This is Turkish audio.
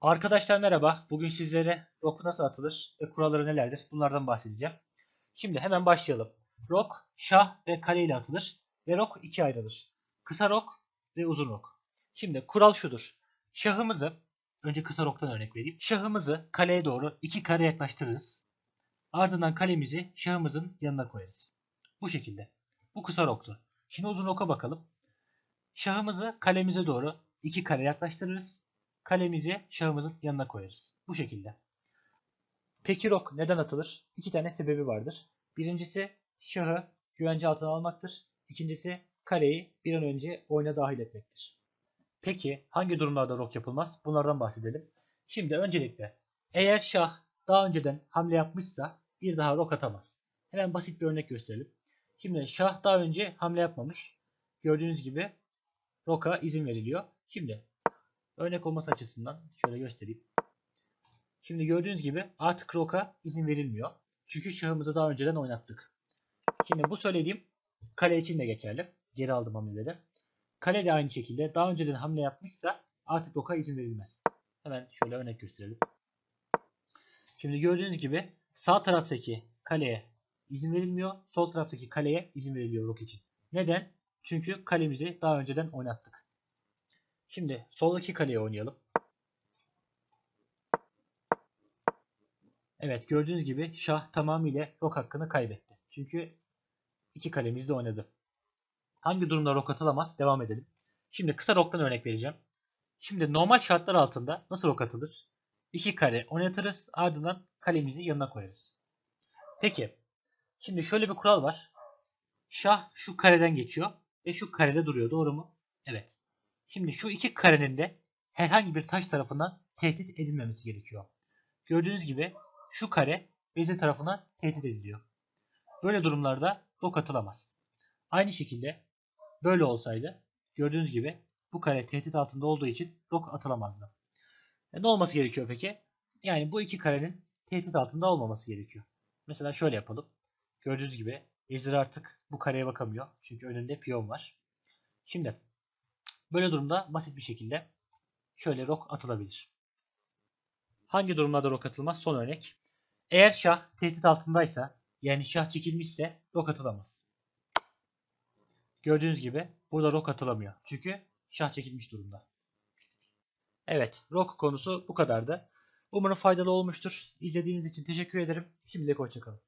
Arkadaşlar merhaba. Bugün sizlere rok nasıl atılır ve kuralları nelerdir bunlardan bahsedeceğim. Şimdi hemen başlayalım. Rok, şah ve kale ile atılır ve rok ikiye ayrılır. Kısa rok ve uzun rok. Şimdi kural şudur. Şahımızı, önce kısa roktan örnek vereyim. Şahımızı kaleye doğru iki kare yaklaştırırız. Ardından kalemizi şahımızın yanına koyarız. Bu şekilde. Bu kısa roktu. Şimdi uzun roka bakalım. Şahımızı kalemize doğru iki kare yaklaştırırız kalemizi şahımızın yanına koyarız. Bu şekilde. Peki rok neden atılır? İki tane sebebi vardır. Birincisi şahı güvence altına almaktır. İkincisi kaleyi bir an önce oyuna dahil etmektir. Peki hangi durumlarda rok yapılmaz? Bunlardan bahsedelim. Şimdi öncelikle eğer şah daha önceden hamle yapmışsa bir daha rok atamaz. Hemen basit bir örnek gösterelim. Şimdi şah daha önce hamle yapmamış. Gördüğünüz gibi roka izin veriliyor. Şimdi Örnek olması açısından şöyle göstereyim. Şimdi gördüğünüz gibi artık roka izin verilmiyor. Çünkü şahımızı daha önceden oynattık. Şimdi bu söylediğim kale için de geçerli. Geri aldım hamleleri. Kale de aynı şekilde daha önceden hamle yapmışsa artık roka izin verilmez. Hemen şöyle örnek gösterelim. Şimdi gördüğünüz gibi sağ taraftaki kaleye izin verilmiyor. Sol taraftaki kaleye izin veriliyor rok için. Neden? Çünkü kalemizi daha önceden oynattık. Şimdi soldaki kaleye oynayalım. Evet gördüğünüz gibi şah tamamıyla rok hakkını kaybetti. Çünkü iki kalemiz de oynadı. Hangi durumda rok atılamaz? Devam edelim. Şimdi kısa roktan örnek vereceğim. Şimdi normal şartlar altında nasıl rok atılır? İki kare oynatırız ardından kalemizi yanına koyarız. Peki şimdi şöyle bir kural var. Şah şu kareden geçiyor ve şu karede duruyor doğru mu? Evet. Şimdi şu iki karenin de herhangi bir taş tarafından tehdit edilmemesi gerekiyor. Gördüğünüz gibi şu kare beze tarafından tehdit ediliyor. Böyle durumlarda rok atılamaz. Aynı şekilde böyle olsaydı gördüğünüz gibi bu kare tehdit altında olduğu için rok atılamazdı. E ne olması gerekiyor peki? Yani bu iki karenin tehdit altında olmaması gerekiyor. Mesela şöyle yapalım. Gördüğünüz gibi vezir artık bu kareye bakamıyor. Çünkü önünde piyon var. Şimdi Böyle durumda basit bir şekilde şöyle rok atılabilir. Hangi durumlarda rok atılmaz? Son örnek. Eğer şah tehdit altındaysa yani şah çekilmişse rok atılamaz. Gördüğünüz gibi burada rok atılamıyor. Çünkü şah çekilmiş durumda. Evet rok konusu bu kadardı. Umarım faydalı olmuştur. İzlediğiniz için teşekkür ederim. Şimdilik hoşçakalın.